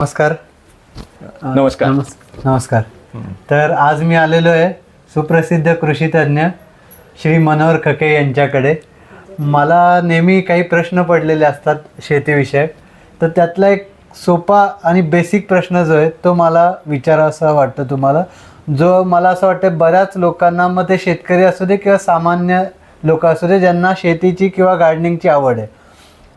नमस्कार. नमस्कार. नमस्- नमस्कार. तर आज मी आलेलो आहे सुप्रसिद्ध कृषी तज्ज्ञ श्री मनोहर खके यांच्याकडे. मला नेहमी काही प्रश्न पडलेले असतात शेतीविषयक. तर त्यातला एक सोपा आणि बेसिक प्रश्न जो आहे तो मला विचारावासा वाटतं तुम्हाला. जो मला असं वाटतं बऱ्याच लोकांना मग ते शेतकरी असू दे किंवा सामान्य लोक असू दे ज्यांना शेतीची किंवा गार्डनिंगची आवड आहे.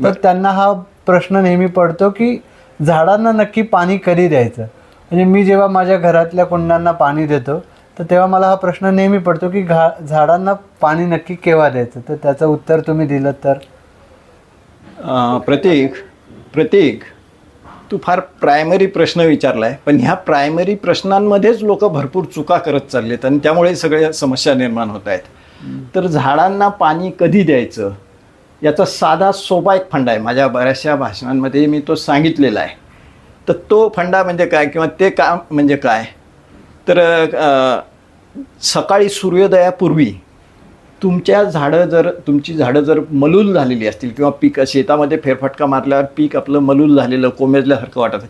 तर त्यांना हा प्रश्न नेहमी पडतो की झाडांना नक्की पाणी कधी द्यायचं? म्हणजे मी जेव्हा माझ्या घरातल्या कुंडांना पाणी देतो तर तेव्हा मला हा प्रश्न नेहमी पडतो की घा झाडांना पाणी नक्की केव्हा द्यायचं? तर त्याचं उत्तर तुम्ही दिलं तर? प्रतीक प्रतीक तू फार प्रायमरी प्रश्न विचारला आहे पण ह्या प्रायमरी प्रश्नांमध्येच लोक भरपूर चुका करत चाललेत आणि त्यामुळे सगळ्या समस्या निर्माण होत आहेत. तर झाडांना पाणी कधी द्यायचं? याचा साधा सोपा एक फंडा आहे. माझ्या बऱ्याचशा भाषणांमध्ये मी तो सांगितलेला आहे. तर तो फंडा म्हणजे काय किंवा ते काम म्हणजे काय? तर सकाळी सूर्योदयापूर्वी तुमच्या झाडं जर तुमची झाडं जर मलूल झालेली असतील किंवा पीक शेतामध्ये फेरफटका मारल्यावर पीक आपलं मलूल झालेलं कोमेजल्यासारखं वाटत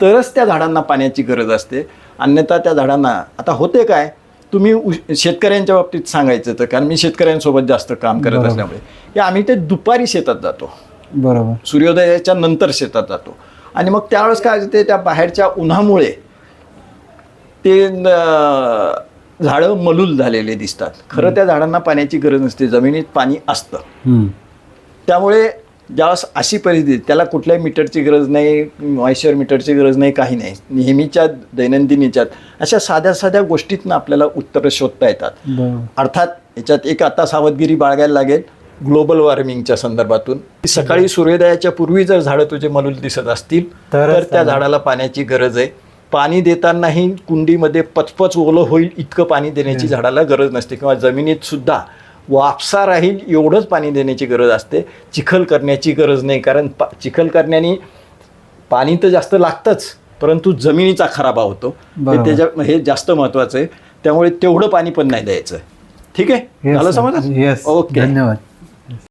तरच त्या झाडांना पाण्याची गरज असते. अन्यथा त्या झाडांना आता होते काय? तुम्ही शेतकऱ्यांच्या बाबतीत सांगायचं तर कारण मी शेतकऱ्यांसोबत जास्त काम करत. असल्यामुळे. की आम्ही ते दुपारी शेतात जातो. बरोबर. सूर्योदयाच्या नंतर शेतात जातो. आणि मग त्यावेळेस काय होतं ते त्या बाहेरच्या उन्हामुळे ते झाडं मलूल झालेले दिसतात. खरं त्या झाडांना पाण्याची गरज नसते जमिनीत पाणी असतं. त्यामुळे ज्यावेळेस अशी परिस्थिती त्याला कुठल्याही मीटरची गरज नाही मॉइश्चर मीटरची गरज नाही काही नाही. नेहमीच्या दैनंदिन याच्यात अशा साध्या साध्या गोष्टीतनं आपल्याला उत्तरं शोधता येतात. अर्थात याच्यात एक आता सावधगिरी बाळगायला लागेल ग्लोबल वॉर्मिंगच्या संदर्भातून. सकाळी सूर्योदयाच्या पूर्वी जर झाडं तुझे मलूल दिसत असतील तर त्या झाडाला पाण्याची गरज आहे. पाणी देतानाही कुंडीमध्ये पचपच ओलं होईल इतकं पाणी देण्याची झाडाला गरज नसते. किंवा जमिनीत सुद्धा वापसा राहील एवढंच पाणी देण्याची गरज असते. चिखल करण्याची गरज नाही कारण पा चिखल करण्याने पाणी तर जास्त लागतंच परंतु जमिनीचा खराबा होतो. हे. त्याच्या हे जास्त महत्त्वाचं आहे. त्यामुळे तेवढं पाणी पण नाही द्यायचं. ठीक आहे? झालं. समज. ओके धन्यवाद.